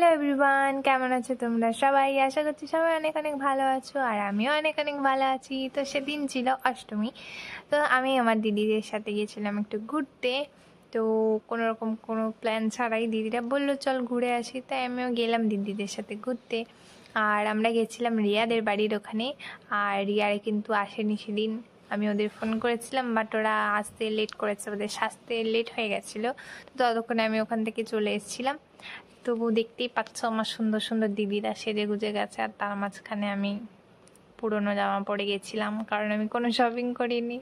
Hello everyone, কেমন আছো তোমরা সবাই? আশা করছি সবাই অনেক অনেক ভালো আছো আর আমিও অনেক অনেক ভালো আছি। তো সেদিন ছিল অষ্টমী, তো আমি আমার দিদিদের সাথে গিয়েছিলাম একটু ঘুরতে। তো কোনো রকম কোনো প্ল্যান ছাড়াই দিদিরা বলল, চল ঘুরে আসি। তাই আমিও গেলাম দিদিদের সাথে ঘুরতে। আর আমরা গেছিলাম রিয়াদের বাড়ির ওখানে, আর রিয়ারে কিন্তু আসেনি সেদিন। আমি ওদের ফোন করেছিলাম বাট ওরা আসতে লেট করেছে, ওদের সাজতে লেট হয়ে গেছিল। তো ততক্ষণে আমি ওখান থেকে চলে এসেছিলাম। তবু দেখতেই পাচ্ছ আমার সুন্দর সুন্দর দিদিরা সেজে গুজে গেছে, আর তার মাঝখানে আমি পুরনো জামা পরে গেছিলাম, কারণ আমি কোনো শপিং করিনি।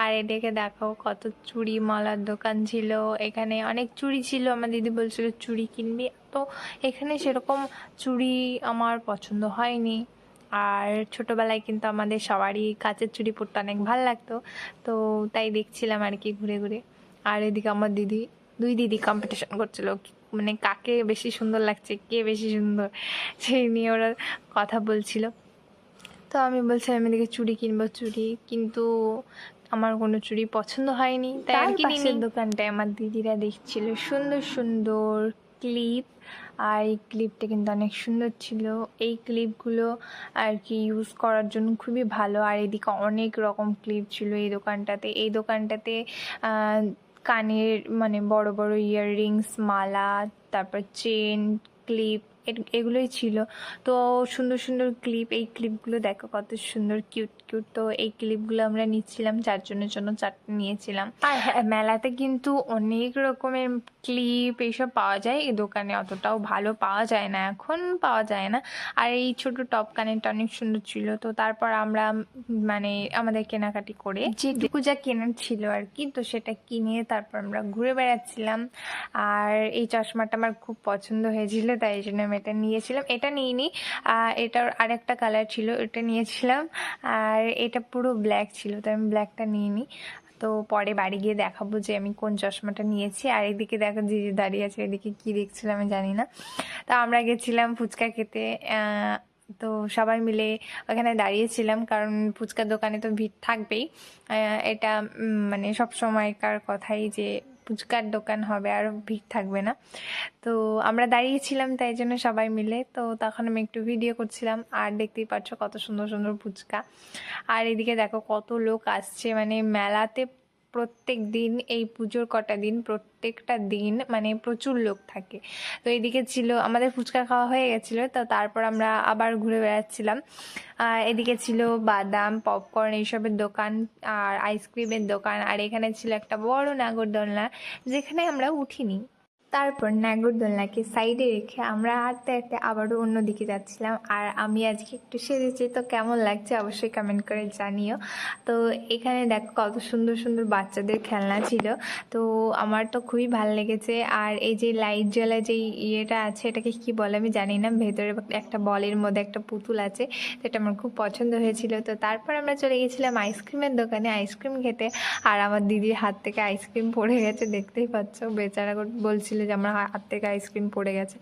আর এদিকে দেখো কত চুড়ি মালার দোকান ছিল, এখানে অনেক চুড়ি ছিল। আমার দিদি বলছিল, চুড়ি কিনবি? তো এখানে সেরকম চুড়ি আমার পছন্দ হয়নি। আর ছোটোবেলায় কিন্তু আমাদের সবারই কাচের চুড়ি পরতে অনেক ভালো লাগতো। তো তাই দেখছিলাম আর কি ঘুরে ঘুরে। আর এদিকে আমার দিদি দুই দিদি কম্পিটিশন করছিল। মানে কাকে বেশি সুন্দর লাগছে কে বেশি সুন্দর সেই নিয়ে ওরা কথা বলছিল। তো আমি বলছিলাম আমি এদিকে চুড়ি কিনবো চুড়ি। কিন্তু আমার কোনো চুড়ি পছন্দ হয়নি। তাই আর কি দোকানটায় আমার দিদিরা দেখছিল সুন্দর সুন্দর ক্লিপ আর এই ক্লিপটা কিন্তু অনেক সুন্দর ছিল। এই ক্লিপগুলো আর কি ইউজ করার জন্য খুবই ভালো। আর এদিকে অনেক রকম ক্লিপ ছিল এই দোকানটাতে। এই দোকানটাতে কানের মানে বড় বড় ইয়াররিংস মালা, তারপর চেন ক্লিপ এগুলোই ছিল। তো সুন্দর সুন্দর ক্লিপ এই ক্লিপগুলো দেখো কত সুন্দর কিউট কিউট তো এই ক্লিপগুলো আমরা নিচ্ছিলাম চারজনের জন্য চারটে নিয়েছিলাম। আর হ্যাঁ মেলাতে কিন্তু অনেক রকমের ক্লিপ এইসব পাওয়া যায়। এই দোকানে অতটাও ভালো পাওয়া যায় না, এখন পাওয়া যায় না। আর এই ছোট টপ কানেরটা অনেক সুন্দর ছিল। তো তারপর আমরা মানে আমাদের কেনাকাটি করে যেটুকু যা কেনার ছিল আর কি, তো সেটা কিনে তারপর আমরা ঘুরে বেড়াচ্ছিলাম। আর এই চশমাটা আমার খুব পছন্দ হয়েছিল, তাই জন্য আমি এটা নিয়েছিলাম। এটা নিইনি। এটার আরেকটা কালার ছিল এটা নিয়েছিলাম। আর এটা পুরো ব্ল্যাক ছিল, তো আমি ব্ল্যাকটা নিইনি। তো পরে বাড়ি গিয়ে দেখাবো যে আমি কোন চশমাটা নিয়েছি। আর এদিকে দেখো যে দাঁড়িয়ে আছে, এদিকে কি দেখছিলাম আমি জানি না। তো আমরা গেছিলাম ফুচকা খেতে তো সবাই মিলে ওখানে দাঁড়িয়েছিলাম, কারণ ফুচকার দোকানে তো ভিড় থাকবেই। এটা মানে সব সময়কার কথাই যে ফুচকার দোকান হবে, আর ভিড় থাকবে না। তো আমরা দাঁড়িয়েছিলাম তাই জন্য সবাই মিলে। তো তখন আমি একটু ভিডিও করছিলাম, আর দেখতেই পাচ্ছ কত সুন্দর সুন্দর ফুচকা। আর এদিকে দেখো কত লোক আসছে মানে মেলাতে প্রত্যেক দিন, এই পুজোর কটা দিন, প্রত্যেকটা দিন মানে প্রচুর লোক থাকে। তো এদিকে ছিল, আমাদের ফুচকা খাওয়া হয়ে গেছিল, তো তারপর আমরা আবার ঘুরে বেড়াচ্ছিলাম। এদিকে ছিল বাদাম পপকর্ন এইসবের দোকান, আর আইসক্রিমের দোকান। আর এখানে ছিল একটা বড় নাগরদোলনা, যেখানে আমরা উঠিনি। তারপর নাগরদোলনাকে সাইডে রেখে আমরা হাঁটতে হাঁটতে আবারও অন্যদিকে যাচ্ছিলাম। আর আমি আজকে একটু সেরেছি তো কেমন লাগছে অবশ্যই কমেন্ট করে জানিও। তো এখানে দেখো কত সুন্দর সুন্দর বাচ্চাদের খেলনা ছিল। তো আমার তো খুবই ভালো লেগেছে। আর এই যে লাইট জ্বলা যে ইয়েটা আছে, এটাকে কি বলে আমি জানি না। ভেতরে একটা বলের মধ্যে একটা পুতুল আছে এটা আমার খুব পছন্দ হয়েছিল। তো তারপর আমরা চলে গেছিলাম আইসক্রিমের দোকানে। আইসক্রিম খেতে, আর আমার দিদির হাত থেকে আইসক্রিম পড়ে গেছে, দেখতেই পাচ্ছ। বেচারা বলছিল বলছিল যে আমার হাত থেকে আইসক্রিম পড়ে গেছে।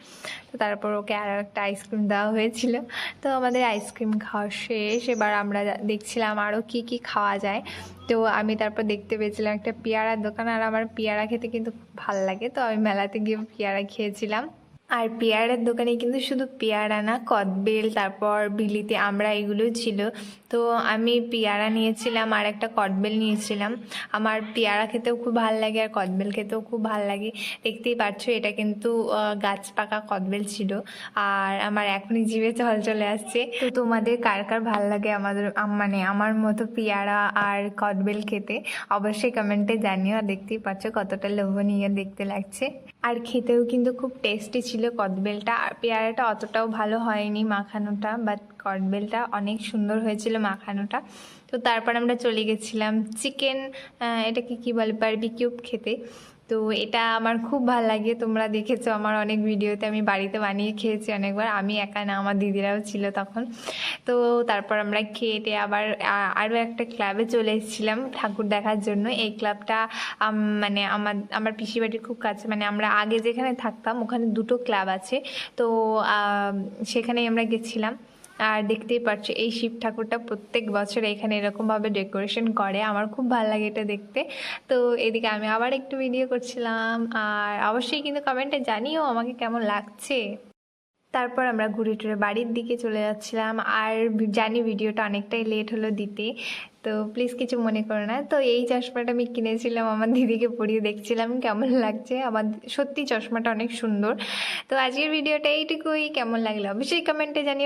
তো তারপর ওকে আরও একটা আইসক্রিম দেওয়া হয়েছিল। তো আমাদের আইসক্রিম খাওয়া শেষ। এবার আমরা দেখছিলাম আরও কি কি খাওয়া যায়। তো আমি তারপর দেখতে পেয়েছিলাম একটা পেয়ারার দোকান। আর আমার পেয়ারা খেতে কিন্তু খুব ভালো লাগে। তো আমি মেলাতে গিয়ে পেয়ারা খেয়েছিলাম। আর পেয়ারার দোকানে কিন্তু শুধু পেয়ারা না, কদবেল, তারপর বিলিতে আমরা এগুলো ছিল। তো আমি পেয়ারা নিয়েছিলাম, আর একটা কদবেল নিয়েছিলাম। আমার পেয়ারা খেতেও খুব ভালো লাগে আর কদবেল খেতেও খুব ভালো লাগে। দেখতেই পাচ্ছ এটা কিন্তু গাছ পাকা কদবেল ছিল। আর আমার এখনই জিভে চল চলে আসছে। তো তোমাদের কার কার ভালো লাগে আমাদের মানে আমার মতো পেয়ারা আর কদবেল খেতে? অবশ্যই কমেন্টে জানিও। আর দেখতেই পাচ্ছ কতটা লোভনীয় দেখতে লাগছে। আর খেতেও কিন্তু খুব টেস্টি ছিল। কদবেলটা। আর পেয়ারাটা অতটাও ভালো হয়নি মাখানোটা বাট কদবেলটা অনেক সুন্দর হয়েছিল মাখানোটা। তো তারপর আমরা চলে গেছিলাম চিকেন এটাকে কী বলে বারবিকিউব খেতে। তো এটা আমার খুব ভালো লাগে। তোমরা দেখেছ আমার অনেক ভিডিওতে আমি বাড়িতে বানিয়ে খেয়েছি অনেকবার। আমি একা না, আমার দিদিরাও ছিল তখন। তো তারপর আমরা খেয়ে আবার আরও একটা ক্লাবে চলে এসেছিলাম ঠাকুর দেখার জন্য। এই ক্লাবটা মানে আমার আমার পিসি বাড়ির খুব কাছে। মানে আমরা আগে যেখানে থাকতাম, ওখানে দুটো ক্লাব আছে। তো সেখানেই আমরা গেছিলাম। আর দেখতেই পাচ্ছ এই শিব ঠাকুরটা প্রত্যেক বছর এখানে এরকমভাবে ডেকোরেশন করে। আমার খুব ভালো লাগে এটা দেখতে। তো এদিকে আমি আবার একটু ভিডিও করছিলাম, আর অবশ্যই কিন্তু কমেন্টে জানিও আমাকে কেমন লাগছে। তারপর আমরা ঘুরে টুরে বাড়ির দিকে চলে যাচ্ছিলাম, আর জানি ভিডিওটা অনেকটাই লেট হলো দিতে, তো প্লিজ কিছু মনে করো না। তো এই চশমাটা আমি কিনেছিলাম, আমার দিদিকে পরিয়ে দেখছিলাম, কেমন লাগছে। আমার সত্যি চশমাটা অনেক সুন্দর। তো আজকের ভিডিওটা এইটুকুই, কেমন লাগল অবশ্যই কমেন্টে জানিও।